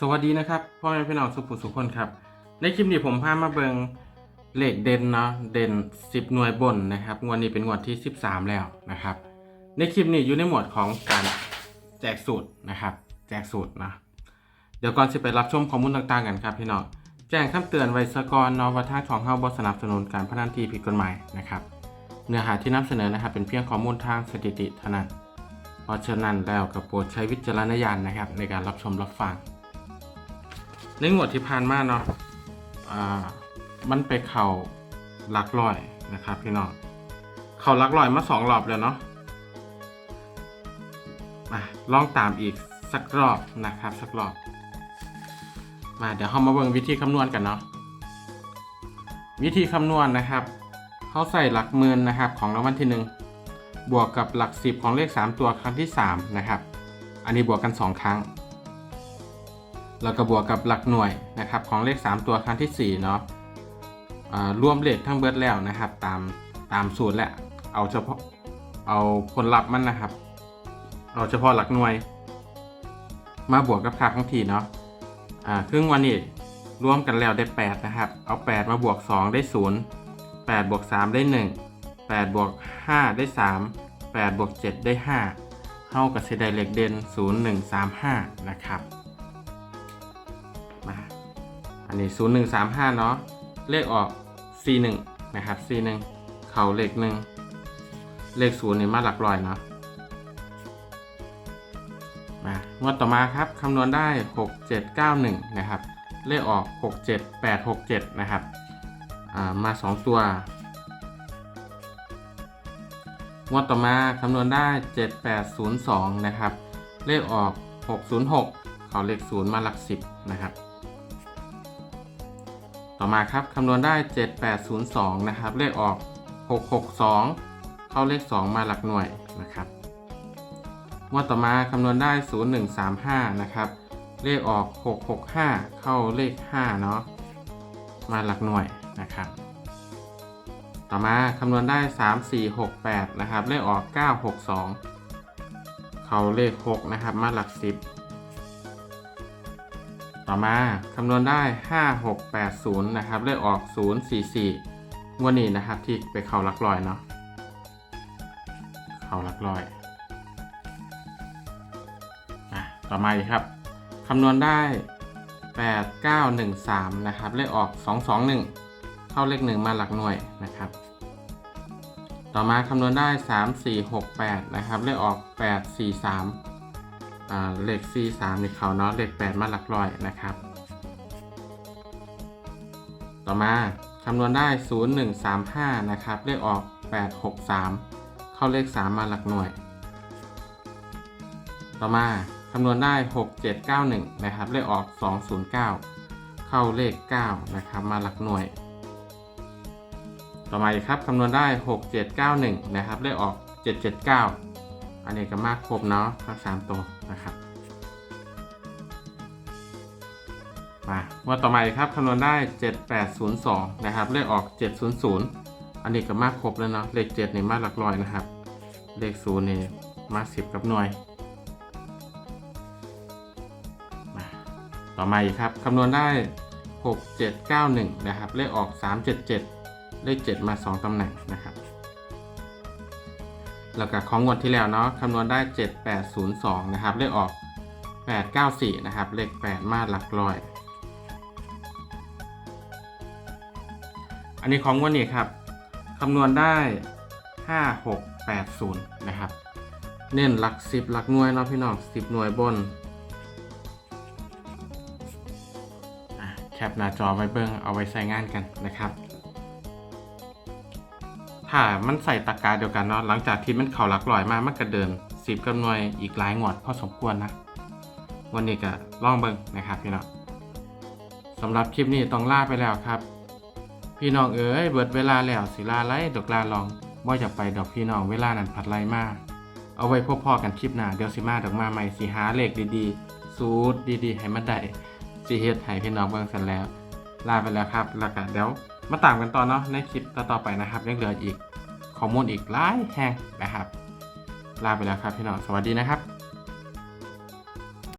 สวัสดีนะครับพ่อแม่พี่น้องสุขุสุขคนครับ ในคลิปนี้ผมพามาเบิงเลขเด่นเนาะเด่น 10 หน่วยบนนะครับงวดนี้เป็นงวดที่ 13 แล้วนะครับ ในคลิปนี้อยู่ในหมวดของการแจกสูตรนะครับ แจกสูตรนะเดี๋ยวก่อนจะไปรับชมข้อมูลต่างๆกันครับพี่น้องแจ้งคำเตือนไว้สกอนเนอวัฒนของเฮาบสนับสนุนการพนันที่ผิดกฎหมายนะครับ เนื้อหาที่นำเสนอนะครับ เป็นเพียงข้อมูลทางสถิติเท่านั้นเพราะฉะนั้นแล้วก็โปรดใช้วิจารณญาณนะครับ ในการรับชมรับฟัง ในงวดที่ผ่านมาเนาะอ่ามันไปเข่าหลักร้อยนะครับพี่น้องเข่าหลักร้อยมาสองรอบแล้วเนาะมาลองตามอีกสักรอบนะครับสักรอบ มาเดี๋ยวเรามาเบิ่งวิธีคำนวณกันเนาะวิธีคำนวณนะครับเขาใส่หลักหมื่นนะครับของรางวัลที่หนึ่งบวกกับหลักสิบของเลข 3 ตัวครั้งที่3นะครับอันนี้บวกกัน 2 ครั้ง แล้วก็บวกกับหลักหน่วยนะครับของเลข 3 ตัวครั้งที่4เนาะรวมเลขทั้งเบิดแล้วนะครับ ตามตามสูตรแหละเอาเฉพาะเอาผลลัพธ์มันนะครับ เอาเฉพาะหลักหน่วย มาบวกกับค่าของทีเนาะอ่าครึ่งวันนี้รวมกันแล้วได้ 8 นะครับ เอา 8 มาบวก 2 ได้ 0 8บวก3ได้ 1 8บวก5ได้ 3 8บวก7ได้ 5เท่ากับเศษใดเลขเด่น 0 1 3 5 นะครับ มาอันนี้ 0 1 3 5 เนาะเลขออก C 1 นะครับ C 1 เขาเลข1เลข0นี่มาหลักร้อยเนาะมางวดต่อมาครับคำนวณได้ 6 7 9 1 นะครับ เลขออก 6 7 8 6 7 นะครับามา 2 ตัว งวดต่อมาคำนวณได้ 7802 นะครับ เลขออก 606 เขาเลข0มาหลัก 10 นะครับ ต่อมาครับคำนวณได้ 7802 นะครับ เลขออก 662 เข้าเลข 2 มาหลักหน่วยนะครับงวดต่อมาคำนวณได้ 0135 นะครับ เลขออก 665 เข้าเลข 5 เนาะ มาหลักหน่วยนะครับ ต่อมาคำนวณได้ 3468 นะครับ เลขออก 962 เข้าเลข 6 นะครับ มาหลัก 10 ต่อมาคำนวณได้ 5680 นะครับเลขออก 044 งวดนี้นะครับที่ไปเข้าลักร้อยเนาะเข้าลักร้อยอะต่อมาอีกครับคำนวณได้ 8913 นะครับเลขออก 221 เข้าเลข 1 มาหลักหน่วยนะครับ ต่อมาคำนวณได้ 3468 นะครับเลขออก 843อ่า เลข43นี่เขาเนาะเลข8มาหลักร้อยนะครับ ต่อมาคำนวณได้ 0135 นะครับ เลขออก 863 เข้าเลข 3 มาหลักหน่วย ต่อมาคำนวณได้ 6791 นะครับ เลขออก 209 เข้าเลข 9 นะครับ มาหลักหน่วย ต่อมาอีกครับคำนวณได้ 6791 นะครับ เลขออก 779 อันนี้ก็มากครบเนาะทั้ง3ตัวนะครับมาว่าต่อมาอีกครับคำนวณได้ 7802 นะครับ เลขออก 700 อันนี้ก็มากครบแล้วเนาะเลข7นี่มากหลักร้อยนะครับ เลข0นี่มา10 กับหน่วยมาต่อมาอีกครับคำนวณได้ 6791 นะครับ เลขออก 377 เลข 7 มา 2ตำแหน่งนะครับ แล้วก็ของงวดที่แล้วเนาะคำนวณได้ 7802 นะครับ เลขออก 894 นะครับ เลข 8 มาหลักร้อย อันนี้ของงวันนี้ครับคำนวณได้ 5680 นะครับ เน้นหลัก 10 หลักหน่วยเนาะพี่น้อง 10 หน่วยบนแคปหน้าจอไว้เบิ้งเอาไว้ใช้งานกันนะครับ ถ้ามันใส่ตากาเดียวกันเนาะหลังจากที่มันเข่าหลักลอยมามันก็เดินสิบกับหน่วยอีกหลายงวดพอสมควรนะ วันนี้ก็ลองเบิ้งนะครับพี่น้องสำหรับคลิปนี้ต้องลาไปแล้วครับ พี่น้องเอ๋ยเบิดเวลาแล้วสิลาไล่ดอกลาลองว่าจะไปดอกพี่น้องเวลานั้นผัดไล่มาเอาไว้พบพ่อกันคลิปหน้าเดี๋ยวสิมาดอกมาใหม่สิหาเลขดีๆ สูตรดีๆ ให้มันได้สิเฮ็ดให้พี่น้องเบิ่งสันแล้ว ลาไปแล้วครับแล้วก็เดี๋ยว มาตามกันต่อเนาะในคลิปต่อๆไปนะครับยังเหลืออีกข้อมูลอีกหลายแห่งนะครับ ลาไปแล้วครับพี่น้องสวัสดีนะครับ